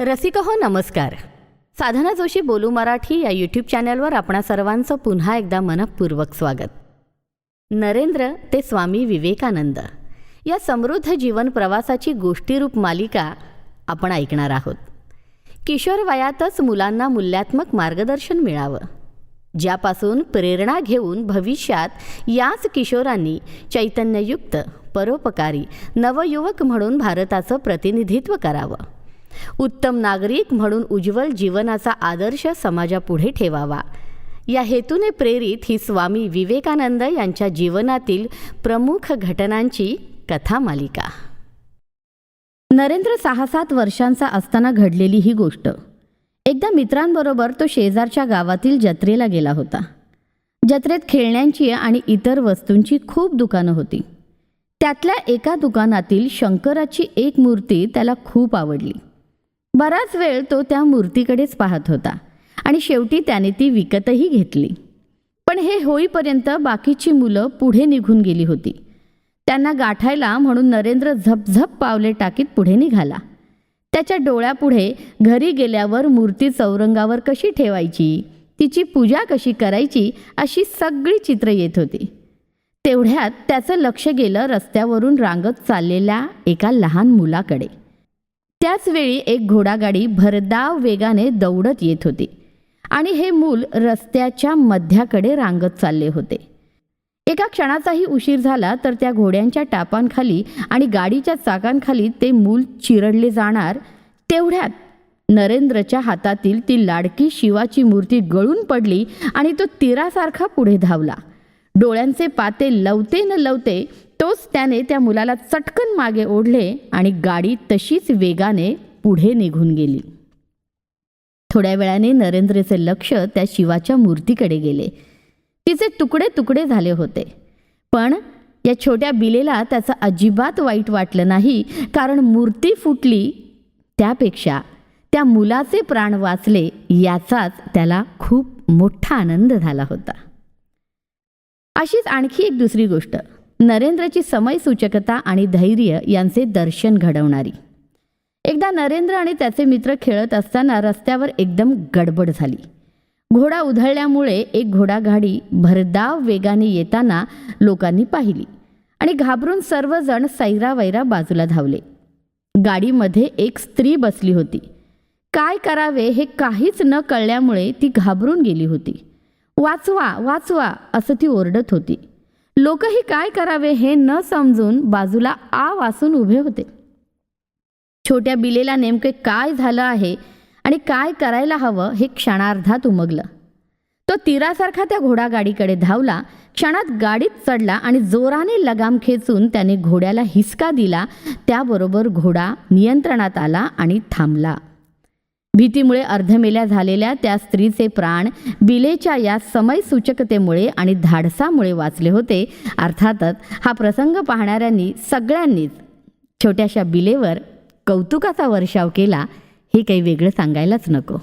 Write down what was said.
रसिक हो नमस्कार. साधना जोशी बोलू मराठी या यूट्यूब चॅनलवर आपणा सर्वांचं पुन्हा एकदा मनपूर्वक स्वागत. नरेंद्र ते स्वामी विवेकानंद. या समृद्ध जीवन प्रवासाची गोष्टीरूप मालिका आपण ऐकणार आहोत. किशोर वयातच मुलांना मूल्यात्मक मार्गदर्शन मिळावं. ज्यापासून प्रेरणा घेऊन भविष्यात याच किशोरांनी चैतन्ययुक्त परोपकारी नवयुवक म्हणून भारताचं प्रतिनिधित्व करावं. उत्तम नागरिक म्हणून उज्ज्वल जीवनाचा आदर्श समाजापुढे ठेवावा. या हेतूने प्रेरित ही स्वामी विवेकानंद यांच्या जीवनातील प्रमुख घटनांची कथा मालिका नरेंद्र सहा सात वर्षांचा असताना घडलेली ही गोष्ट. एकदा मित्रांबरोबर तो शेजारच्या गावातील जत्रेला गेला होता. जत्रेत खेळण्यांची आणि इतर वस्तूंची खूप दुकानं होती. त्यातल्या एका दुकानातील शंकराची एक मूर्ती त्याला खूप आवडली. बराच वेळ तो त्या मूर्तीकडेच पाहत होता आणि शेवटी त्याने ती विकतही घेतली. पण हे होईपर्यंत बाकीची मुलं पुढे निघून गेली होती. त्यांना गाठायला म्हणून नरेंद्र झपझप पावले टाकीत पुढे निघाला. त्याच्या डोळ्यापुढे घरी गेल्यावर मूर्ती चौरंगावर कशी ठेवायची तिची पूजा कशी करायची अशी सगळी चित्र येत होती. तेवढ्यात त्याचं लक्ष गेलं रस्त्यावरून रांगत चाललेल्या एका लहान मुलाकडे. त्याच वेळी एक घोडागाडी भरधाव वेगाने दौडत येत होती. आणि हे मूल रस्त्याच्या मध्याकडे रांगत चालले होते. एका क्षणाचाही उशीर झाला तर त्या घोड्यांच्या टापांखाली आणि गाडीच्या चाकांखाली ते मूल चिरडले जाणार तेवढ्यात नरेंद्रच्या हातातील ती लाडकी शिवाची मूर्ती गळून पडली आणि तो तीरासारखा पुढे धावला. डोळ्यांचे पाते लवते न लवते तोच त्याने त्या मुलाला चटकन मागे ओढले आणि गाडी तशीच वेगाने पुढे निघून गेली. थोड्या वेळाने नरेंद्रचे लक्ष त्या शिवाच्या मूर्तीकडे गेले. तिचे तुकडे तुकडे झाले होते. पण या छोट्या बिलेला त्याचं अजिबात वाईट वाटलं नाही कारण मूर्ती फुटली त्यापेक्षा त्या मुलाचे प्राण वाचले याचाच त्याला खूप मोठा आनंद झाला होता. अशीच आणखी एक दुसरी गोष्ट. नरेंद्रची समयसूचकता आणि धैर्य यांचे दर्शन घडवणारी. एकदा नरेंद्र आणि त्याचे मित्र खेळत असताना रस्त्यावर एकदम गडबड झाली. घोडा उधळल्यामुळे एक घोडागाडी भरधाव वेगाने येताना लोकांनी पाहिली आणि घाबरून सर्वजण सैरावैरा बाजूला धावले. गाडीमध्ये एक स्त्री बसली होती. काय करावे हे काहीच न कळल्यामुळे ती घाबरून गेली होती. वाचवा वाचवा असं ती ओरडत होती. लोकही काय करावे हे न समजून बाजूला आ वासून उभे होते. छोट्या बिलेला नेमके काय झालं आहे आणि काय करायला हवं हे क्षणार्धात उमगलं. तो तीरासारखा त्या घोडागाडीकडे धावला क्षणात गाडीत चढला आणि जोराने लगाम खेचून त्याने घोड्याला हिसका दिला. त्याबरोबर घोडा नियंत्रणात आला आणि थांबला. भीतीमुळे अर्धमेल्या झालेल्या त्या स्त्रीचे प्राण बिलेच्या या समयसूचकतेमुळे आणि धाडसामुळे वाचले होते. अर्थातच हा प्रसंग पाहणाऱ्यांनी सगळ्यांनीच छोट्याशा बिलेवर कौतुकाचा वर्षाव केला. हे काही वेगळं सांगायलाच नको.